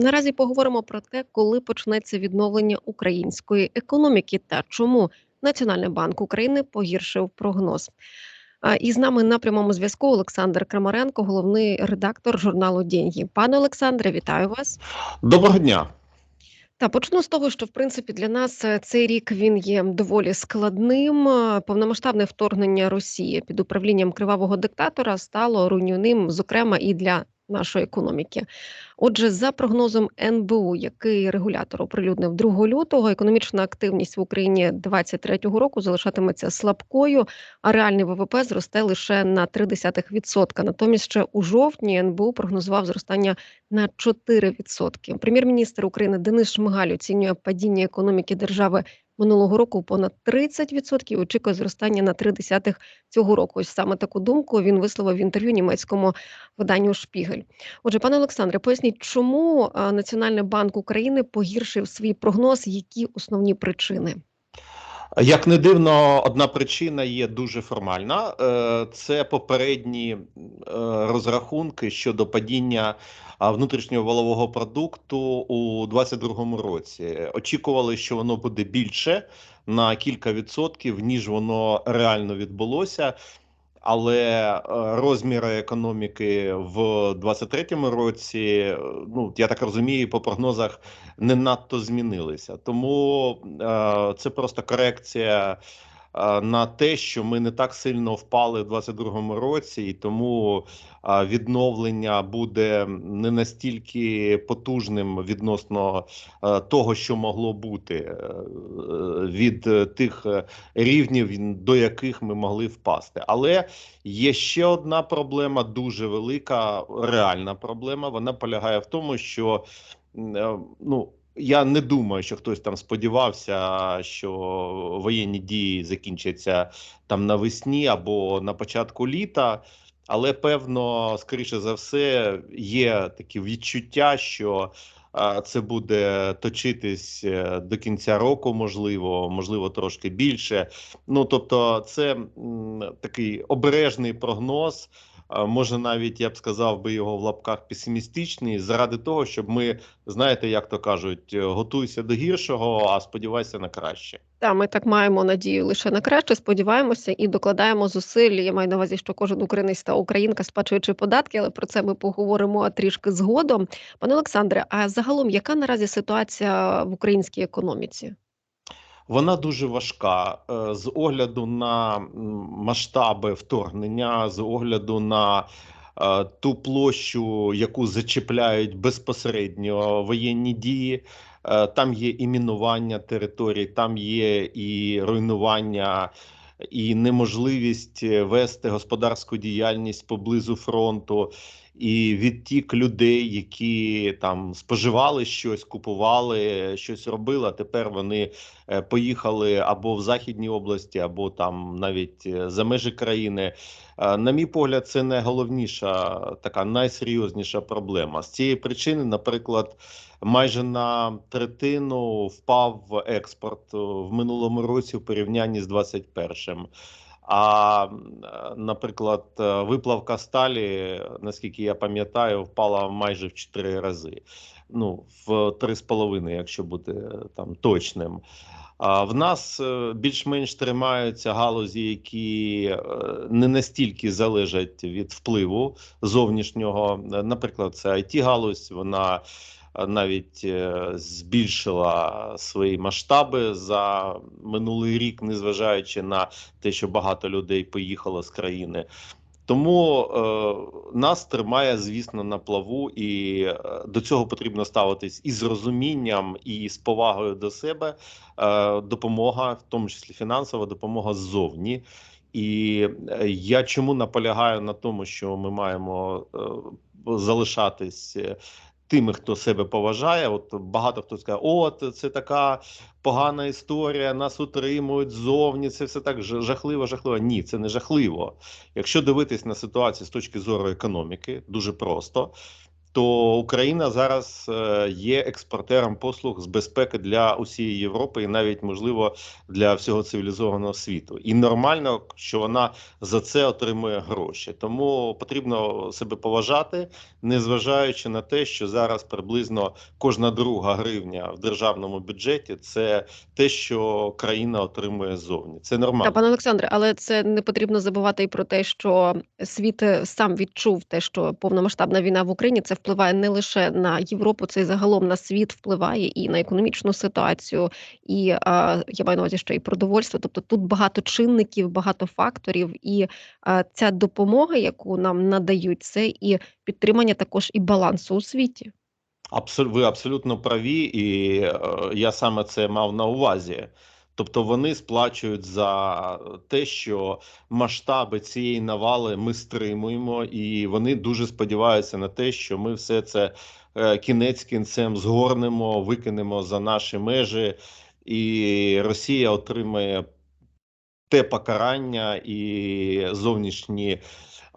Наразі поговоримо про те, коли почнеться відновлення української економіки та чому Національний банк України погіршив прогноз. І з нами на прямому зв'язку Олександр Крамаренко, головний редактор журналу «Деньги». Пане Олександре, вітаю вас. Доброго дня. Та почну з того, що в принципі для нас е, цей рік він є доволі складним. Е, Повномасштабне вторгнення Росії під управлінням кривавого диктатора стало руйнівним, зокрема і для нашої економіки. Отже, за прогнозом НБУ, який регулятор оприлюднив 2 лютого, економічна активність в Україні 2023 року залишатиметься слабкою, а реальний ВВП зросте лише на 0,3%. Натомість ще у жовтні НБУ прогнозував зростання на 4%. Прем'єр-міністр України Денис Шмигаль оцінює падіння економіки держави минулого року понад 30% і очікує зростання на 0,3% цього року. Ось саме таку думку він висловив в інтерв'ю німецькому виданню Шпігель. Отже, пане Олександре, поясніть, чому Національний банк України погіршив свій прогноз, які основні причини? Як не дивно, одна причина є дуже формальна: Е, це попередні е, розрахунки щодо падіння внутрішнього валового продукту у 2022 році. Очікували, що воно буде більше на кілька відсотків, ніж воно реально відбулося. Але е, розміри економіки в 23-му році, е, ну я так розумію, по прогнозах не надто змінилися. Тому е, це просто корекція на те, що ми не так сильно впали в 22-му році, і тому відновлення буде не настільки потужним відносно того, що могло бути е, від тих е, рівнів, до яких ми могли впасти. Але є ще одна проблема, дуже велика, реальна проблема. Вона полягає в тому, що е, ну. Я не думаю, що хтось там сподівався, що воєнні дії закінчаться там навесні або на початку літа. Але певно, скоріше за все, є такі відчуття, що це буде точитись е, до кінця року, можливо, можливо, трошки більше. Ну тобто, це такий обережний прогноз. А, Може, навіть я б сказав би його в лапках песимістичний, заради того, щоб ми знаєте, як то кажуть, е, готуйся до гіршого, а сподівайся на краще. Та ми так маємо надію лише на краще. Сподіваємося і докладаємо зусиль. Я маю на увазі, що кожен українець та українка сплачуючи податки, але про це ми поговоримо трішки згодом. Пане Олександре, а загалом яка наразі ситуація в українській економіці? Вона дуже важка е, з огляду на масштаби вторгнення, з огляду на е, ту площу, яку зачіпляють безпосередньо воєнні дії. Е, Там є і мінування територій, там є і руйнування, і неможливість е, вести господарську діяльність поблизу фронту, і відтік людей, які там споживали щось, купували щось робили. а Тепер вони е, поїхали або в західній області, або там навіть е, за межі країни. Е, На мій погляд, це найголовніша така найсерйозніша проблема. З цієї причини, наприклад, майже на третину впав експорт е, в минулому році в порівнянні з 21-м. А, наприклад, е, виплавка сталі, наскільки я пам'ятаю, впала майже в 4 рази. Ну, в 3,5, якщо бути е, там точним. А в нас більш-менш тримаються галузі, які не настільки залежать від впливу зовнішнього. Наприклад, це it галузь вона навіть е, збільшила свої масштаби за минулий рік, незважаючи на те, що багато людей поїхало з країни. Тому е, нас тримає, звісно, на плаву, і е, до цього потрібно ставитись із розумінням і з повагою до себе. Е, допомога, в тому числі фінансова допомога ззовні. І е, я чому наполягаю на тому, що ми маємо е, залишатись е, тими, хто себе поважає. От багато хто скаже, от це така погана історія, нас утримують ззовні. Це все так жахливо, жахливо. Ні, це не жахливо. Якщо дивитись на ситуацію з точки зору економіки, дуже просто. То Україна зараз е, є експортером послуг з безпеки для усієї Європи і навіть можливо для всього цивілізованого світу. І нормально, що вона за це отримує гроші. Тому потрібно себе поважати, незважаючи на те, що зараз приблизно кожна друга гривня в державному бюджеті це те, що країна отримує ззовні. Це Та пане Олександре, але це не потрібно забувати і про те, що світ е, сам відчув те, що повномасштабна війна в Україні це впливає не лише на Європу, це й загалом на світ впливає і на економічну ситуацію, і я маю на увазі ще і продовольство. Тобто тут багато чинників, багато факторів, і ця допомога, яку нам надають, це і підтримання також і балансу у світі. Абсол... Ви абсолютно праві, і е, я саме це мав на увазі. Тобто вони сплачують за те, що масштаби цієї навали ми стримуємо, і вони дуже сподіваються на те, що ми все це е, кінець кінцем згорнемо, викинемо за наші межі, і Росія отримає те покарання і зовнішні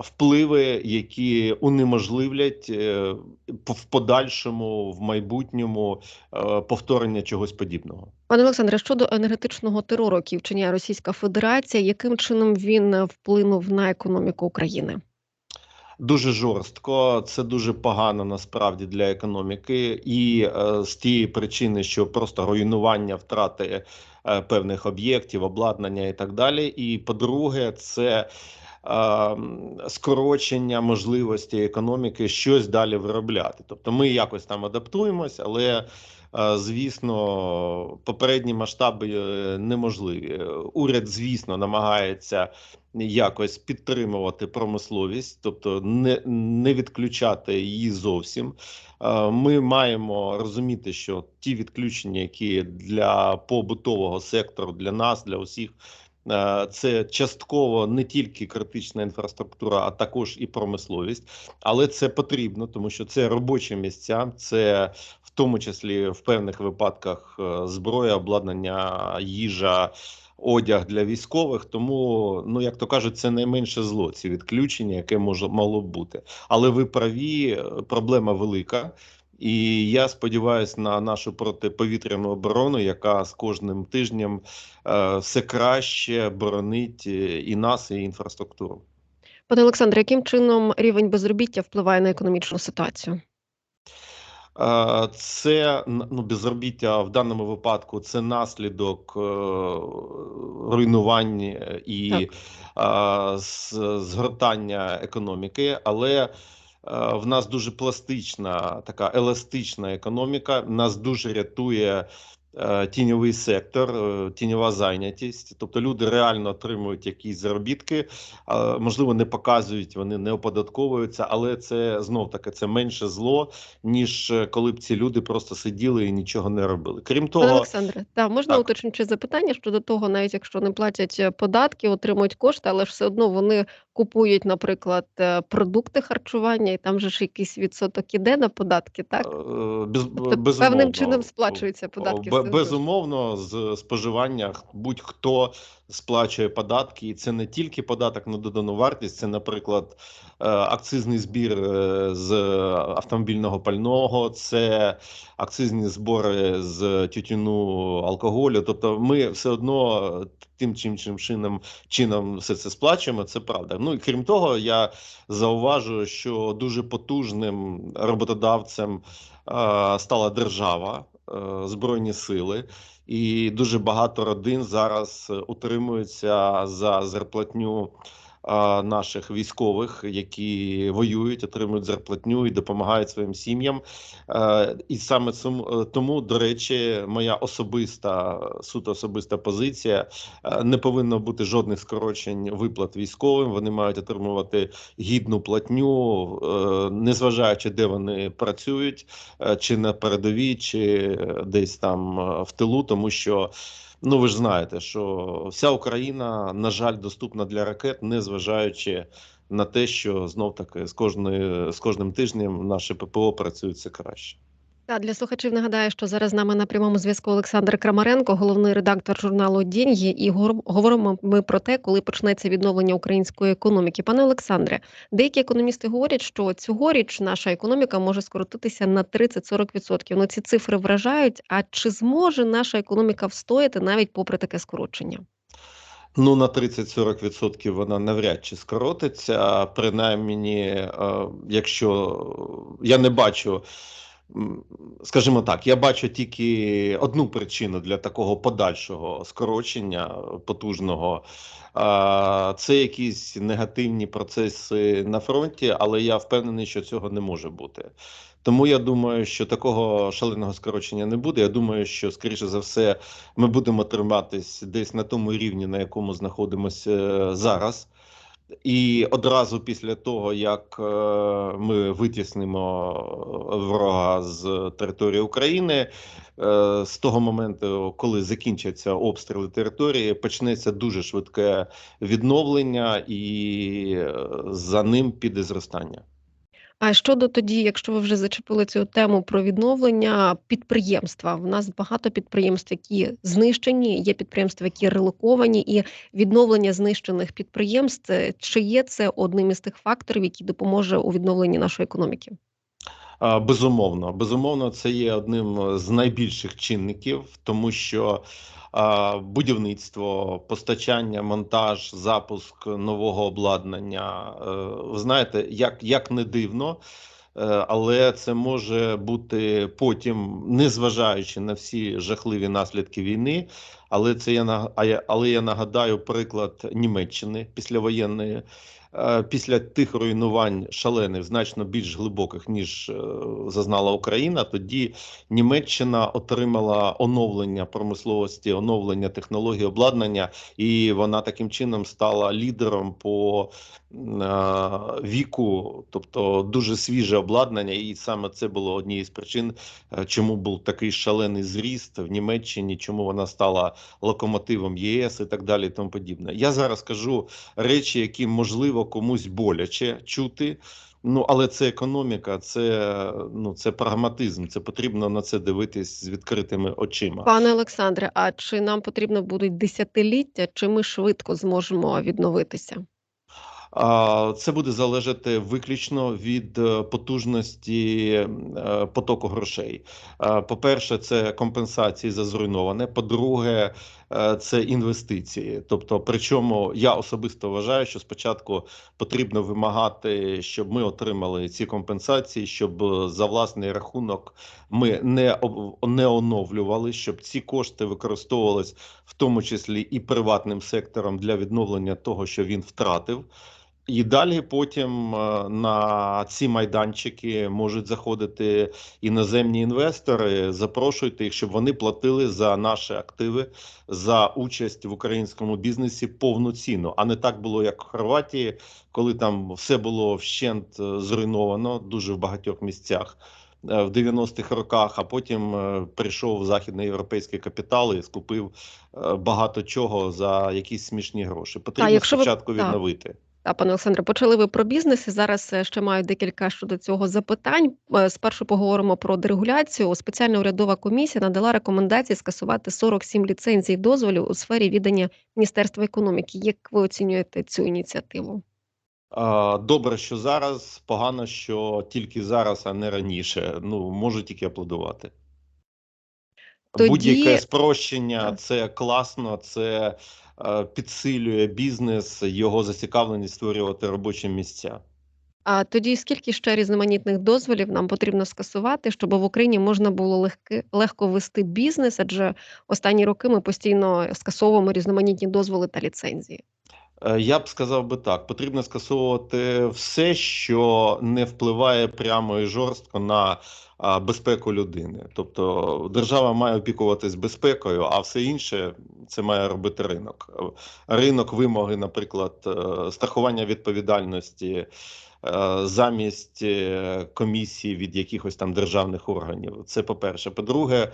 впливи, які унеможливлять е, в подальшому, в майбутньому е, повторення чогось подібного. Пане Олександре, щодо енергетичного терору, який вчиняє Російська Федерація, яким чином він вплинув на економіку України? Дуже жорстко, це дуже погано насправді для економіки, і е, з тієї причини, що просто руйнування втрати е, певних об'єктів, обладнання і так далі. І по-друге, це скорочення можливості економіки щось далі виробляти. Тобто ми якось там адаптуємось, але е, звісно, попередні масштаби е, неможливі. Уряд, звісно, намагається якось підтримувати промисловість, тобто не, не відключати її зовсім. Е, Ми маємо розуміти, що ті відключення, які для побутового сектору, для нас, для усіх. Е, Це частково не тільки критична інфраструктура, а також і промисловість, але це потрібно, тому що це робочі місця, це в тому числі в певних випадках е, зброя, обладнання, їжа, одяг для військових. Тому, ну як то кажуть, це найменше зло, ці відключення, яке може мало б бути. Але ви праві, е, проблема велика. І я сподіваюся на нашу протиповітряну оборону, яка з кожним тижнем е, все краще боронить е, і нас, і інфраструктуру. Пане Олександре, яким чином рівень безробіття впливає на економічну ситуацію? Е, Це ну, безробіття в даному випадку це наслідок е, руйнувань і е, з- згортання економіки, але в нас дуже пластична, така еластична економіка. Нас дуже рятує е, тіньовий сектор, е, тіньова зайнятість. Тобто люди реально отримують якісь заробітки, е, можливо, не показують, вони не оподатковуються, але це знов таки це менше зло, ніж е, коли б ці люди просто сиділи і нічого не робили. Крім того, Олександре, та можна Так. уточнюючи запитання щодо того, навіть якщо не платять е, податки, отримують кошти, але ж все одно вони купують, наприклад, е, продукти харчування, і там же ж якийсь відсоток іде на податки, так? е, без, Тобто безумовно, певним чином сплачуються податки Безумовно, з споживання будь-хто сплачує податки, і це не тільки податок на додану вартість, це, наприклад, е, акцизний збір е, з автомобільного пального, це акцизні збори з тютюну алкоголю. Тобто, ми все одно тим чи іншим чином чином все це сплачуємо. Це правда. Ну і крім того, я зауважую, що дуже потужним роботодавцем е, стала держава, е, збройні сили, і дуже багато родин зараз е, утримуються за зарплатню е, наших військових, які воюють, отримують зарплатню і допомагають своїм сім'ям. І саме е, тому, до речі, моя особиста суто особиста позиція е, не повинно бути жодних скорочень виплат військовим. Вони мають отримувати гідну платню, е, незважаючи де вони працюють, чи на передовій, чи десь там в тилу, тому що. Ну, ви ж знаєте, що вся Україна, на жаль, доступна для ракет, незважаючи на те, що знов таки з кожної з кожним тижнем наше ППО працює все краще. Та для слухачів нагадаю, що зараз з нами на прямому зв'язку Олександр Крамаренко, головний редактор журналу «Деньги», і говоримо ми про те, коли почнеться відновлення української економіки. Пане Олександре, деякі економісти говорять, що цьогоріч наша економіка може скоротитися на 30-40%. Ну ці цифри вражають. А чи зможе наша економіка встояти навіть попри таке скорочення? Ну, на 30-40% вона навряд чи скоротиться. Принаймні, е, якщо я не бачу, скажімо так, я бачу тільки одну причину для такого подальшого скорочення потужного. Це якісь негативні процеси на фронті, але я впевнений, що цього не може бути. Тому я думаю, що такого шаленого скорочення не буде. Я думаю, що скоріше за все ми будемо триматись десь на тому рівні, на якому знаходимося е, зараз. І одразу після того, як е, ми витіснимо ворога з території України, е, з того моменту, коли закінчаться обстріли території, почнеться дуже швидке відновлення, і е, за ним піде зростання. А щодо тоді, якщо ви вже зачепили цю тему про відновлення підприємства, в нас багато підприємств, які знищені, є підприємства, які релоковані, і відновлення знищених підприємств. е, Чи є це одним із тих факторів, які допоможе у відновленні нашої економіки? Безумовно, безумовно, це є одним з найбільших чинників, тому що будівництво, постачання, монтаж, запуск нового обладнання. е, Ви знаєте, як, як не дивно. е, Але це може бути потім, незважаючи на всі жахливі наслідки війни. Але це я але я нагадаю приклад Німеччини післявоєнної, після тих руйнувань шалених, значно більш глибоких, ніж е, зазнала Україна, тоді Німеччина отримала оновлення промисловості, оновлення технології обладнання, і вона таким чином стала лідером по е, віку, тобто дуже свіже обладнання, і саме це було однією з причин, е, чому був такий шалений зріст в Німеччині, чому вона стала локомотивом ЄС і так далі. І тому подібне. Я зараз кажу речі, які можливо комусь боляче чути. Ну, але це економіка, це ну це прагматизм. Це потрібно на це дивитись з відкритими очима. Пане Олександре, а чи нам потрібно будуть десятиліття, чи ми швидко зможемо відновитися? Це буде залежати виключно від е, потужності е, потоку грошей. Е, По-перше, це компенсації за зруйноване. По-друге, це інвестиції. Тобто, причому я особисто вважаю, що спочатку потрібно вимагати, щоб ми отримали ці компенсації, щоб за власний рахунок ми не не оновлювали, щоб ці кошти використовувались в тому числі і приватним сектором для відновлення того, що він втратив. І далі потім е, на ці майданчики можуть заходити іноземні інвестори. Запрошуйте їх, щоб вони платили за наші активи, за участь в українському бізнесі повноцінно, а не так було, як в Хорватії, коли там все було вщент е, зруйновано дуже в багатьох місцях. е, В 90-х роках, а потім прийшов західноєвропейський капітал і скупив багато чого за якісь смішні гроші. Потрібно якщо ви- спочатку так. відновити. Та, пане Олександре, почали ви про бізнес. і Зараз е, ще маю декілька щодо цього запитань. Е, Спершу поговоримо про дерегуляцію. Спеціальна урядова комісія надала рекомендації скасувати 47 ліцензій дозволів у сфері відання Міністерства економіки. Як ви оцінюєте цю ініціативу? Добре, що зараз, погано, що тільки зараз, а не раніше. Ну, можу тільки аплодувати. Тоді- Будь-яке спрощення це класно, це е, підсилює бізнес, його зацікавленість створювати робочі місця. А тоді скільки ще різноманітних дозволів нам потрібно скасувати, щоб в Україні можна було легки, легко вести бізнес? Адже останні роки ми постійно скасовуємо різноманітні дозволи та ліцензії. Е, Я б сказав би так: потрібно скасовувати все, що не впливає прямо і жорстко на безпеку людини. Тобто держава має опікуватись безпекою, а все інше це має робити ринок. Ринок вимоги, наприклад, е, страхування відповідальності. е, Замість е, комісії від якихось там державних органів, це по-перше. По-друге,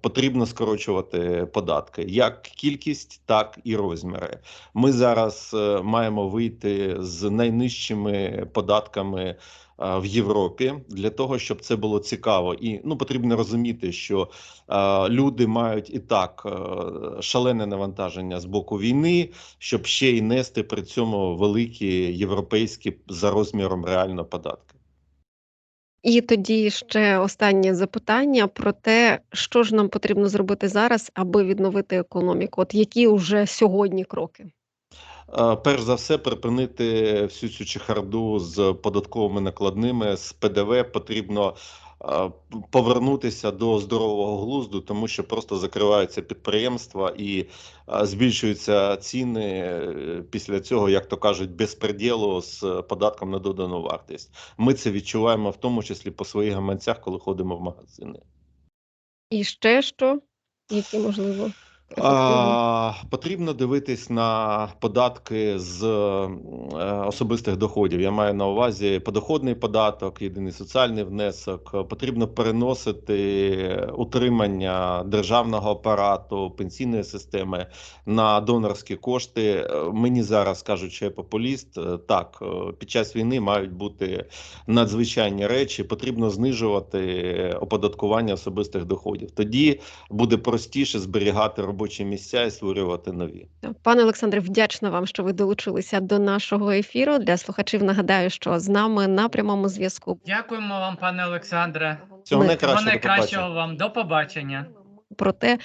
потрібно скорочувати податки як кількість, так і розміри. Ми зараз маємо вийти з найнижчими податками в Європі для того, щоб це було цікаво. І ну потрібно розуміти, що е, люди мають і так е, шалене навантаження з боку війни, щоб ще й нести при цьому великі європейські за розміром реально податки. І тоді ще останнє запитання про те, що ж нам потрібно зробити зараз, аби відновити економіку. От які вже сьогодні кроки? Перш за все, припинити всю цю чехарду з податковими накладними з ПДВ потрібно повернутися до здорового глузду, тому що просто закриваються підприємства і збільшуються ціни е, після цього, як то кажуть, безпреділу з податком на додану вартість. Ми це відчуваємо в тому числі по своїх гаманцях, коли ходимо в магазини. І ще що? Які можливо? А, потрібно дивитись на податки з е, особистих доходів. Я маю на увазі подоходний податок, єдиний соціальний внесок. Потрібно переносити утримання державного апарату, пенсійної системи на донорські кошти. Е, Мені зараз кажуть, що я популіст. Е, Так, під час війни мають бути надзвичайні речі. Потрібно знижувати оподаткування особистих доходів. Тоді буде простіше зберігати робочі місця і створювати нові. Пане Олександре, вдячна вам, що ви долучилися до нашого ефіру. Для слухачів нагадаю, що з нами на прямому зв'язку Дякуємо вам, пане Олександре. Всього найкращого. Найкращого вам. До побачення. про те,